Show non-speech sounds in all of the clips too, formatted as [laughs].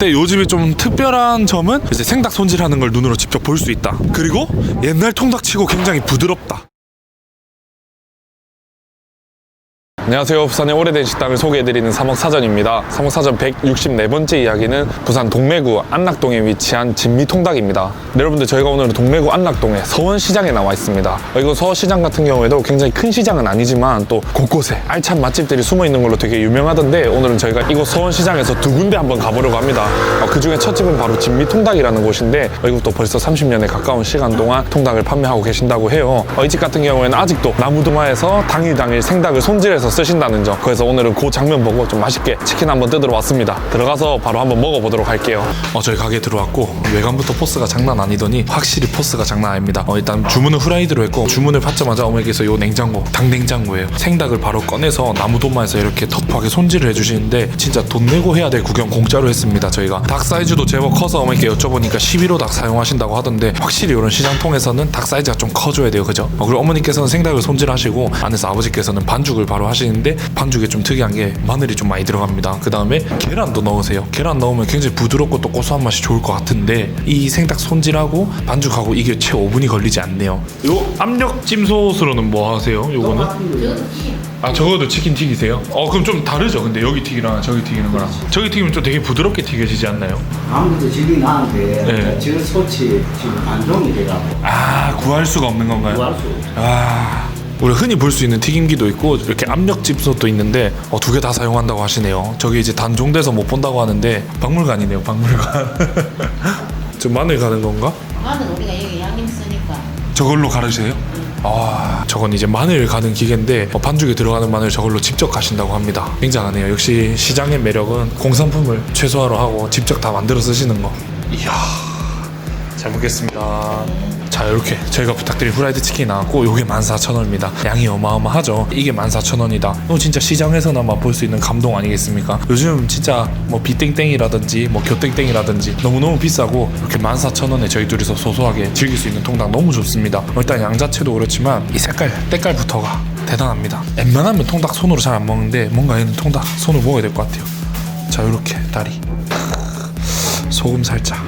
근데 요즘에 좀 특별한 점은 이제 생닭 손질하는 걸 눈으로 직접 볼 수 있다. 그리고 옛날 통닭치고 굉장히 부드럽다. 안녕하세요. 부산의 오래된 식당을 소개해드리는 삼억사전입니다. 삼억사전 164번째 이야기는 부산 동래구 안락동에 위치한 진미통닭입니다. 네, 여러분들 저희가 오늘은 동래구 안락동의 서원시장에 나와 있습니다. 어, 이거 서시장 같은 경우에도 굉장히 큰 시장은 아니지만 또 곳곳에 알찬 맛집들이 숨어 있는 걸로 되게 유명하던데 오늘은 저희가 이곳 서원시장에서 두 군데 한번 가보려고 합니다. 어, 그 중에 첫 집은 바로 진미통닭이라는 곳인데 어, 이것도 벌써 30년에 가까운 시간 동안 통닭을 판매하고 계신다고 해요. 어, 이집 같은 경우에는 아직도 나무두마에서 당일 당일 생닭을 손질해서 쓰신다는 점. 그래서 오늘은 그 장면 보고 좀 맛있게 치킨 한번 뜯으러 왔습니다. 들어가서 바로 한번 먹어보도록 할게요. 어, 저희 가게 들어왔고 외관부터 포스가 장난 아니더니 확실히 포스가 장난 아닙니다. 어, 일단 주문은 후라이드로 했고 주문을 받자마자 어머니께서 요 냉장고, 당냉장고예요. 생닭을 바로 꺼내서 나무도마에서 이렇게 터프하게 손질을 해주시는데 진짜 돈 내고 해야 될 구경 공짜로 했습니다. 저희가 닭 사이즈도 제법 커서 어머니께 여쭤보니까 11호 닭 사용하신다고 하던데 확실히 이런 시장통에서는 닭 사이즈가 좀 커줘야 돼요, 그죠? 어, 그리고 어머니께서는 생닭을 손질하시고 안에서 아버지께서는 반죽을 바로 하시는 데 반죽에 좀 특이한 게 마늘이 좀 많이 들어갑니다. 그 다음에 계란도 넣으세요. 계란 넣으면 굉장히 부드럽고 또 고소한 맛이 좋을 것 같은데 이 생닭 손질하고 반죽하고 이게 채 5분이 걸리지 않네요. 요 압력 찜소스로는 뭐 하세요? 요거는? 아 적어도 치킨 튀기세요? 어 그럼 좀 다르죠 근데 여기 튀기랑 저기 튀기는 거랑 저기 튀기면 좀 되게 부드럽게 튀겨지지 않나요? 아무래도 질이 나는데 네. 지금 소치 지금 반종이 돼가고 아 구할 수가 없는 건가요? 구할 수아 우리 흔히 볼 수 있는 튀김기도 있고 이렇게 압력 찜솥도 있는데 어, 두 개 다 사용한다고 하시네요 저기 이제 단종돼서 못 본다고 하는데 박물관이네요 박물관 [laughs] 저 마늘 가는 건가? 마늘 우리가 여기 양념 쓰니까 저걸로 가르세요? 아, 저건 이제 마늘 가는 기계인데 어, 반죽에 들어가는 마늘 저걸로 직접 가신다고 합니다. 굉장하네요. 역시 시장의 매력은 공산품을 최소화로 하고 직접 다 만들어 쓰시는 거. 이야, 잘 먹겠습니다. 자, 이렇게 저희가 부탁드린 후라이드 치킨이 나왔고 요게 14,000원입니다. 양이 어마어마하죠. 이게 14,000원이다. 이거 진짜 시장에서나마 볼수 있는 감동 아니겠습니까? 요즘 진짜 뭐 비땡땡이라든지 뭐 교땡땡이라든지 너무너무 비싸고 이렇게 14,000원에 저희 둘이서 소소하게 즐길 수 있는 통닭 너무 좋습니다. 어, 일단 양 자체도 그렇지만 이 색깔, 때깔부터가 대단합니다. 웬만하면 통닭 손으로 잘 안 먹는데 뭔가 얘는 통닭 손으로 먹어야 될 것 같아요. 자, 이렇게 다리. 소금 살짝.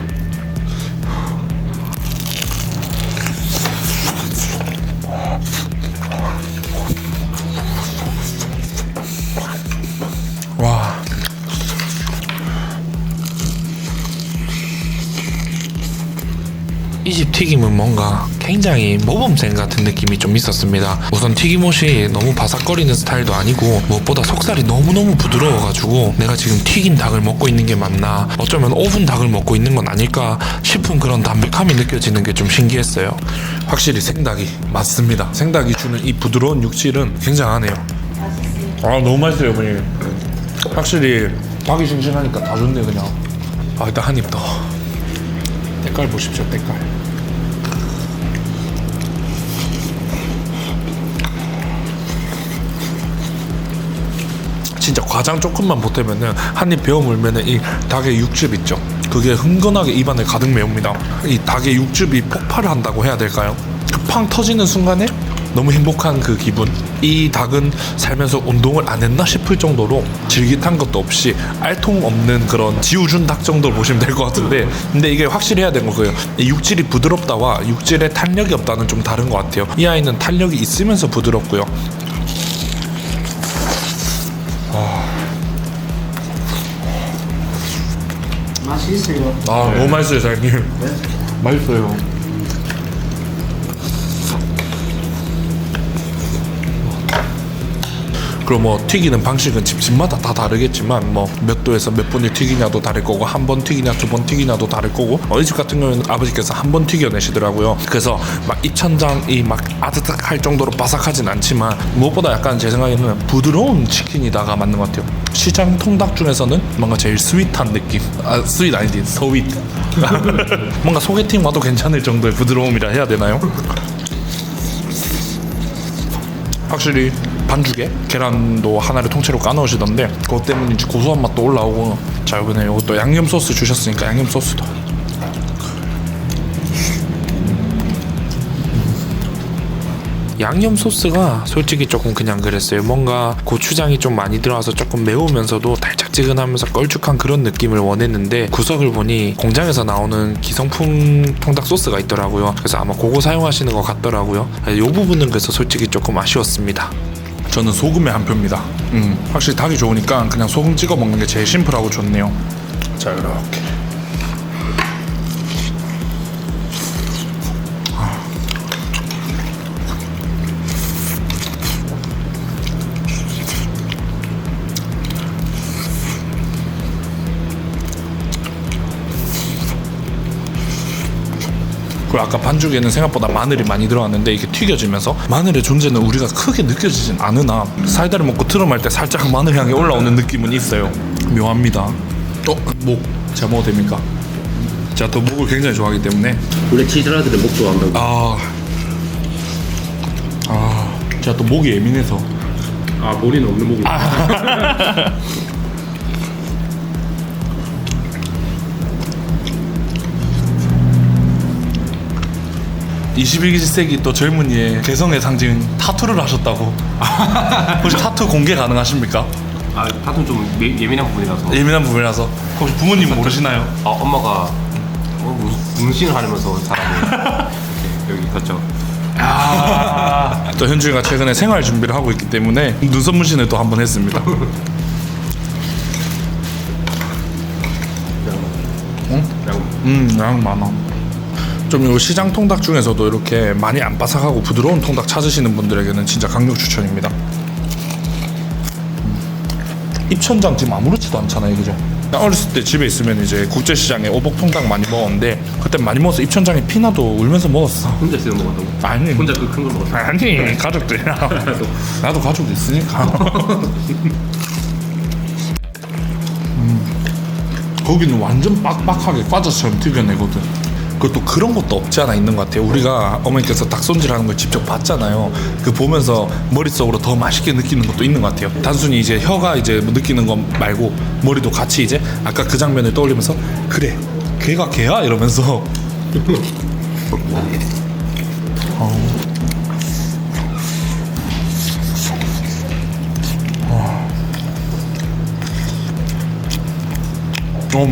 튀김은 뭔가 굉장히 모범생 같은 느낌이 좀 있었습니다. 우선 튀김옷이 너무 바삭거리는 스타일도 아니고 무엇보다 속살이 너무너무 부드러워가지고 내가 지금 튀긴 닭을 먹고 있는 게 맞나 어쩌면 오븐 닭을 먹고 있는 건 아닐까 싶은 그런 담백함이 느껴지는 게 좀 신기했어요. 확실히 생닭이 맞습니다. 생닭이 주는 이 부드러운 육질은 굉장하네요. 아 너무 맛있어요 어머니 확실히 닭이 싱싱하니까 다 좋네 그냥 아 일단 한 입 더 때깔 보십시오 때깔 진짜 과장 조금만 보태면은 한입 베어 물면은 이 닭의 육즙 있죠? 그게 흥건하게 입안을 가득 메웁니다. 이 닭의 육즙이 폭발을 한다고 해야 될까요? 그팡 터지는 순간에 너무 행복한 그 기분. 이 닭은 살면서 운동을 안 했나 싶을 정도로 질깃한 것도 없이 알통 없는 그런 지우준 닭 정도로 보시면 될 것 같은데 근데 이게 확실히 해야 되는 거예요. 이 육질이 부드럽다와 육질에 탄력이 없다는 좀 다른 것 같아요. 이 아이는 탄력이 있으면서 부드럽고요 맛이 있어요. 아 너무 맛있어요 사장님. 맛있어요 그리고 뭐 튀기는 방식은 집집마다 다 다르겠지만 뭐 몇 도에서 몇 분을 튀기냐도 다를 거고 한 번 튀기냐 두 번 튀기냐도 다를 거고 어이 집 같은 경우는 아버지께서 한 번 튀겨내시더라고요. 그래서 막 입천장이 막 아득할 정도로 바삭하진 않지만 무엇보다 약간 제 생각에는 부드러운 치킨이다가 맞는 것 같아요. 시장 통닭 중에서는 뭔가 제일 스윗한 느낌. 아 스윗 아니지 서윗. [laughs] 뭔가 소개팅 와도 괜찮을 정도의 부드러움이라 해야 되나요? 확실히 반죽에 계란도 하나를 통째로 까넣으시던데 그것 때문인지 고소한 맛도 올라오고 자 이번에 이것도 양념 소스 주셨으니까 양념 소스도 양념 소스가 솔직히 조금 그냥 그랬어요. 뭔가 고추장이 좀 많이 들어와서 조금 매우면서도 달짝지근하면서 걸쭉한 그런 느낌을 원했는데 구석을 보니 공장에서 나오는 기성품 통닭 소스가 있더라고요. 그래서 아마 그거 사용하시는 것 같더라고요. 이 부분은 그래서 솔직히 조금 아쉬웠습니다. 저는 소금의 한 표입니다. 음, 확실히 닭이 좋으니까 그냥 소금 찍어 먹는 게 제일 심플하고 좋네요. 자, 이렇게. 아까 반죽에는 생각보다 마늘이 많이 들어갔는데 이게 튀겨지면서 마늘의 존재는 우리가 크게 느껴지진 않으나 사이다를 먹고 트름할 때 살짝 마늘 향이 올라오는 느낌은 있어요. 묘합니다. 어? 목 제가 먹어도 됩니까? 제가 또 목을 굉장히 좋아하기 때문에 원래 치즈라들은 목 좋아한다고. 아... 아... 제가 또 목이 예민해서 아, 머리는 없는 목이. [laughs] 21세기 또 젊은이의 개성의 상징 타투를 하셨다고 [laughs] 혹시 타투 공개 가능하십니까? 아, 타투는 좀 예, 예민한 부분이라서. 예민한 부분이라서 혹시 부모님 모르시나요? 아, 엄마가 어, 문- 문신을 하면서 사람이 이렇게 여기 걷죠. 또 현주이가 최근에 생활 준비를 하고 있기 때문에 눈썹 문신을 또 한 번 했습니다. [laughs] 그냥 음, 양 많아. 좀 요 시장 통닭 중에서도 이렇게 많이 안 바삭하고 부드러운 통닭 찾으시는 분들에게는 진짜 강력 추천입니다. 음. 입천장 지금 아무렇지도 않잖아요, 그죠? 나 어렸을 때 집에 있으면 이제 국제시장에 오복 통닭 많이 먹었는데 그때 많이 먹어서 입천장에 피나도 울면서 먹었어. 혼자 쓰는 먹었다고. 아니, 혼자 그 큰 걸 먹었어. 아니 가족들이랑 나도 가족 있으니까 [laughs] 음, 거기는 완전 빡빡하게 과자처럼 튀겨내거든 그것도 그런 것도 없지 않아 있는 것 같아요. 우리가 어머니께서 닭 손질하는 걸 직접 봤잖아요. 그 보면서 머릿속으로 더 맛있게 느끼는 것도 있는 것 같아요. 단순히 이제 혀가 이제 뭐 느끼는 것 말고 머리도 같이 이제 아까 그 장면을 떠올리면서 그래 걔가 걔야 이러면서. [laughs] 어.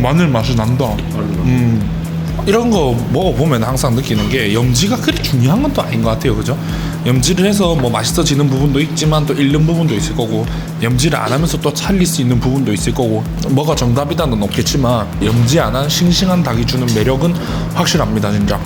마늘 맛이 난다. 음 이런 거 먹어보면 항상 느끼는 게 염지가 그리 중요한 건 또 아닌 것 같아요, 그죠? 염지를 해서 뭐 맛있어지는 부분도 있지만 또 잃는 부분도 있을 거고 염지를 안 하면서 또 살릴 수 있는 부분도 있을 거고 뭐가 정답이다는 없겠지만 염지 안 한 싱싱한 닭이 주는 매력은 확실합니다, 진짜.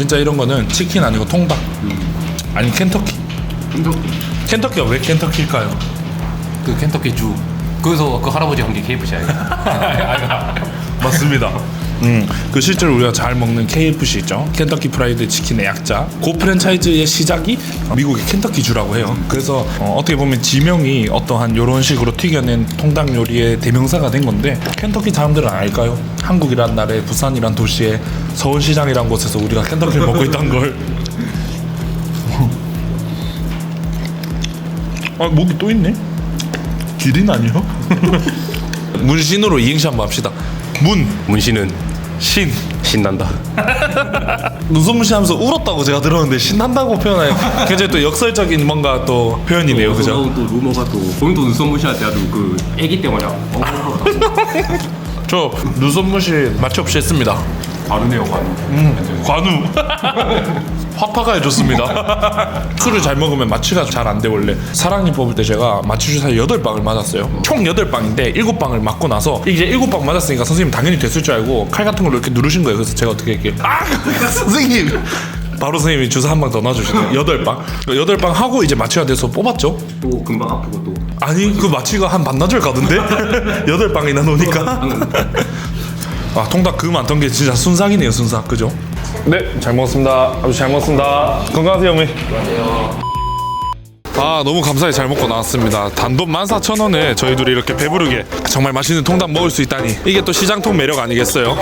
진짜 이런 거는 치킨 아니고 통닭 아니 켄터키 켄터키가 왜 켄터키일까요? 그 켄터키 주. 거기서 그 할아버지 한 게 KFC 아니야? 맞습니다. 음, 그 실제로 우리가 잘 먹는 KFC 있죠. 켄터키 프라이드 치킨의 약자. 그 프랜차이즈의 시작이 미국의 켄터키 주라고 해요. 그래서 어, 떻게 보면 지명이 어떠한 이런 식으로 튀겨낸 통닭 요리의 대명사가 된 건데 켄터키 사람들은 알까요? 한국이란 나라의 부산이란 도시의 서울시장이란 곳에서 우리가 켄터키를 먹고 있다는 걸. [laughs] 아 목이 또 있네. 기린 아니요? [laughs] 문신으로 이행시 한번 합시다. 문, 문신은 신. 신난다. [laughs] 눈썹 무시하면서 울었다고 제가 들었는데 신난다고 표현해요. 굉장히 또 역설적인 뭔가 또 표현이네요, 그죠? 또, 또 루머가 또 본인도 눈썹 무시할 때 아주 그 애기 때문에 어, [laughs] 저 눈썹 무시 마취 없이 했습니다. 바르네요, 바로. 관우. [laughs] 화파가 해줬습니다. 술을 잘 먹으면 마취가 잘 안 돼 원래. 사랑니 뽑을 때 제가 마취 주사 8방을 맞았어요. 총 8방인데 7방을 맞고 나서 이제 7방 맞았으니까 선생님 당연히 됐을 줄 알고 칼 같은 걸로 이렇게 누르신 거예요. 그래서 제가 어떻게 할게요? 아 [laughs] 선생님. 바로 선생님이 주사 한 방 더 놔주시네요. 8방. 8방 하고 이제 마취가 돼서 뽑았죠. 또 금방 아프고 또. 아니 그 마취가 한 반나절 가던데 [laughs] 여덟 방이나 노니까 아 통닭 그 많던 게 진짜 순삭이네요 순삭. 그죠? 네 잘 먹었습니다. 아주 잘 먹었습니다. 건강하세요 어머니 아 너무 감사히 잘 먹고 나왔습니다. 단돈 14,000원에 저희 둘이 이렇게 배부르게 정말 맛있는 통닭 먹을 수 있다니. 이게 또 시장통 매력 아니겠어요?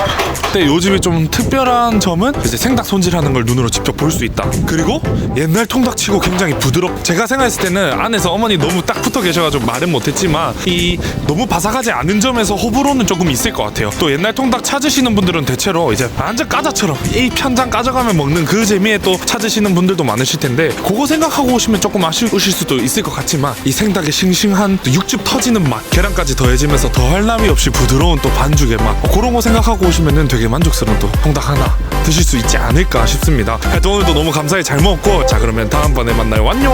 근데 요즘에 좀 특별한 점은 이제 생닭 손질하는 걸 눈으로 직접 볼 수 있다. 그리고 옛날 통닭치고 굉장히 부드럽 제가 생각했을 때는 안에서 어머니 너무 딱 붙어 계셔가지고 말은 못했지만 이 너무 바삭하지 않은 점에서 호불호는 조금 있을 것 같아요. 또 옛날 통닭 찾으시는 분들은 대체로 이제 완전 까자처럼 이 편장 까져가면 먹는 그 재미에 또 찾으시는 분들도 많으실 텐데 그거 생각하고 오시면 조금 아쉬 우실 수도 있을 것 같지만 이 생닭의 싱싱한 육즙 터지는 맛 계란까지 더해지면서 더할 나위 없이 부드러운 또 반죽의 맛 어, 그런 거 생각하고 오시면은 되게 만족스러운 또 통닭 하나 드실 수 있지 않을까 싶습니다. 하여튼 오늘도 너무 감사히 잘 먹었고 자 그러면 다음번에 만나요. 안녕